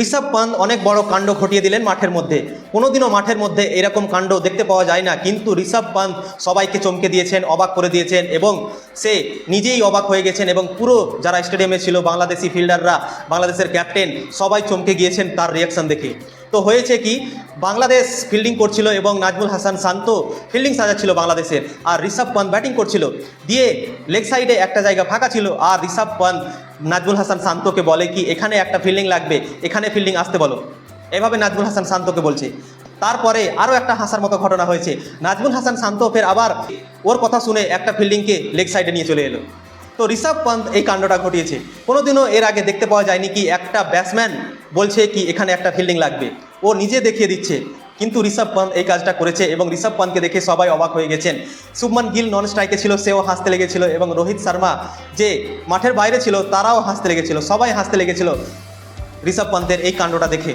ঋষভ পান্ত অনেক বড় কাণ্ড ঘটিয়ে দিলেন মাঠের মধ্যে। কোনোদিনও মাঠের মধ্যে এরকম কাণ্ড দেখতে পাওয়া যায় না। কিন্তু ঋষভ পান্ত সবাইকে চমকে দিয়েছেন, অবাক করে দিয়েছেন এবং সে নিজেই অবাক হয়ে গেছেন এবং পুরো যারা স্টেডিয়ামে ছিল, বাংলাদেশি ফিল্ডাররা, বাংলাদেশের ক্যাপ্টেন, সবাই চমকে গিয়েছেন তার রিয়াকশন দেখে। তো হয়েছে কি, বাংলাদেশ ফিল্ডিং করছিল এবং নাজমুল হাসান শান্ত ফিল্ডিং সাজাচ্ছিল বাংলাদেশের। আর ঋষভ পান্ত ব্যাটিং করছিল। দিয়ে লেগ সাইডে একটা জায়গা ফাঁকা ছিল। আর ঋষভ পান্ত নাজমুল হাসান শান্তকে বলে কি, এখানে একটা ফিল্ডিং লাগবে, এখানে ফিল্ডিং আসতে বলো। এভাবে নাজমুল হাসান শান্তকে বলছে। তারপরে আরও একটা হাসার মতো ঘটনা হয়েছে। নাজমুল হাসান শান্ত ফের আবার ওর কথা শুনে একটা ফিল্ডিংকে লেগ সাইডে নিয়ে চলে এলো। তো ঋষভ পান্ত এই কাণ্ডটা ঘটিয়েছে। কোনোদিনও এর আগে দেখতে পাওয়া যায়নি কি, একটা ব্যাটসম্যান বলছে কি, এখানে একটা ফিল্ডিং লাগবে। ও নিজে দেখিয়ে দিচ্ছে। কিন্তু ঋষভ পান্ত এই কাজটা করেছে এবং ঋষভ পান্তকে দেখে সবাই অবাক হয়ে গেছেন। শুভমান গিল নন স্ট্রাইকে ছিল, সেও হাসতে লেগেছিল এবং রোহিত শর্মা যে মাঠের বাইরে ছিল, তারাও হাসতে লেগেছিল, সবাই হাসতে লেগেছিল ঋষভ পান্তের এই কাণ্ডটা দেখে।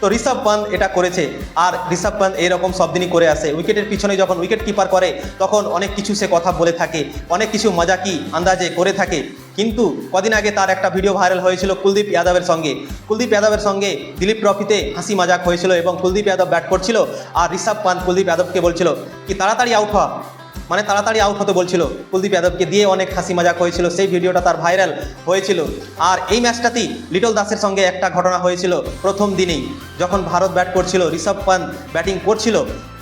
তো ঋষভ পান্ত এটা করেছে আর ঋষভ পান্ত এইরকম সব দিনই করে আসে। উইকেটের পিছনে যখন উইকেট কিপার করে, তখন অনেক কিছু সে কথা বলে থাকে, অনেক কিছু মজাকি আন্দাজে করে থাকে। কিন্তু কদিন আগে তার একটা ভিডিও ভাইরাল হয়েছিল কুলদীপ যাদবের সঙ্গে। কুলদীপ যাদবের সঙ্গে দিলীপ ট্রফিতে হাসি মজাক হয়েছিল এবং কুলদীপ যাদব ব্যাট করছিল আর ঋষভ পান্ত কুলদীপ যাদবকে বলছিল কি, তাড়াতাড়ি আউট হওয়া মানে তাড়াতাড়ি আউট হতে বলছিল। কুলদীপ যাদবকে দিয়ে অনেক হাসি মজাক হয়েছিল, সেই ভিডিওটা তার ভাইরাল হয়েছিল। আর এই ম্যাচটাতেই লিটল দাসের সঙ্গে একটা ঘটনা হয়েছিল প্রথম দিনেই। যখন ভারত ব্যাট করছিল, ঋষভ পান্ত ব্যাটিং করছিল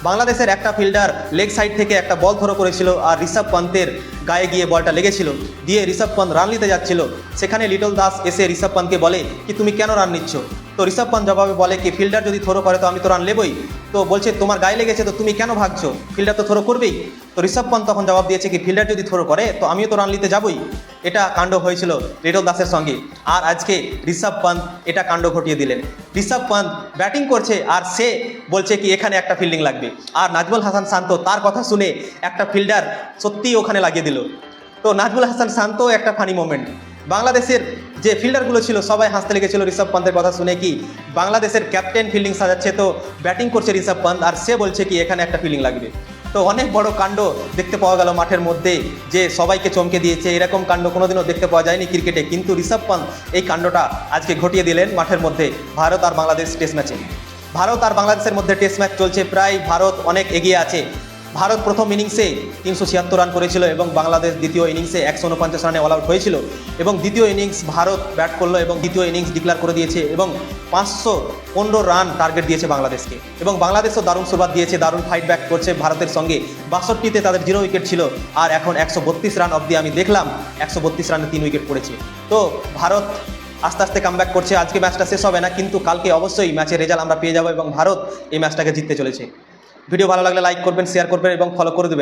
বাংলাদেশের একটা ফিল্ডার লেগ সাইড থেকে একটা বল থ্রো করেছিল আর ঋষভ পন্থের গায়ে গিয়ে বলটা লেগেছিল। দিয়ে ঋষভ পন্থ রান নিতে যাচ্ছিল। সেখানে লিটল দাস এসে ঋষভ পন্থকে বলে কি, তুমি কেন রান নিচ্ছ? তো ঋষভ পান্ত জবাবে বলে কি, ফিল্ডার যদি থ্রো করে তো আমি তো রান নেবই? তো বলছে, তোমার গায়ে লেগেছে তো তুমি কেন ভাগছো? ফিল্ডার তো থ্রো করবেই। তো ঋষভ পান্ত তখন জবাব দিয়েছে কি, ফিল্ডার যদি থ্রো করে তো আমিও তো রান নিতে যাবই। এটা কাণ্ড হয়েছিল লিটল দাসের সঙ্গে। আর আজকে ঋষভ পান্ত এটা কাণ্ড ঘটিয়ে দিলেন। ঋষভ পান্ত ব্যাটিং করছে আর সে বলছে কি, এখানে একটা ফিল্ডিং লাগবে। আর নাজমুল হাসান শান্ত তার কথা শুনে একটা ফিল্ডার সত্যিই ওখানে লাগিয়ে দিল। তো নাজমুল হাসান শান্ত একটা ফানি মোমেন্ট বাংলাদেশের যে ফিল্ডারগুলো ছিল, সবাই হাসতে লেগেছিল ঋষভ পান্তের কথা শুনে কি বাংলাদেশের ক্যাপ্টেন ফিল্ডিং সাজাচ্ছে তো ব্যাটিং করছে ঋষভ পান্ত, আর সে বলছে কি এখানে একটা ফিল্ডিং লাগবে। তো অনেক বড় কাণ্ড দেখতে পাওয়া গেল মাঠের মধ্যে, যে সবাইকে চমকে দিয়েছে, এরকম কাণ্ড কোনোদিনও দেখতে পাওয়া যায়নি ক্রিকেটে, কিন্তু ঋষভ পান্ত এই কাণ্ডটা আজকে ঘটিয়ে দিলেন মাঠের মধ্যে ভারত আর বাংলাদেশ টেস্ট ম্যাচে। ভারত আর বাংলাদেশের মধ্যে টেস্ট ম্যাচ চলছে, প্রায় ভারত অনেক এগিয়ে আছে। ভারত প্রথম ইনিংসে তিনশো ছিয়াত্তর রান করেছিল এবং বাংলাদেশ দ্বিতীয় ইনিংসে একশো উনপঞ্চাশ রানে অল আউট হয়েছিল এবং দ্বিতীয় ইনিংস ভারত ব্যাট করল এবং দ্বিতীয় ইনিংস ডিক্লার করে দিয়েছে এবং পাঁচশো পনেরো রান টার্গেট দিয়েছে বাংলাদেশকে এবং বাংলাদেশও দারুণ শুরুয়াত দিয়েছে, দারুণ ফাইট ব্যাক করছে ভারতের সঙ্গে। বাষট্টিতে তাদের জিরো উইকেট ছিল আর এখন একশো বত্রিশ রান অবধি আমি দেখলাম, একশো বত্রিশ রানে তিন উইকেট পড়েছে। তো ভারত আস্তে আস্তে কামব্যাক করছে, আজকে ম্যাচটা শেষ হবে না, কিন্তু কালকে অবশ্যই ম্যাচের রেজাল্ট আমরা পেয়ে যাব এবং ভারত এই ম্যাচটাকে জিততে চলেছে। ভিডিও ভালো লাগলে লাইক করবেন শেয়ার করবেন এবং ফলো করে দেবেন।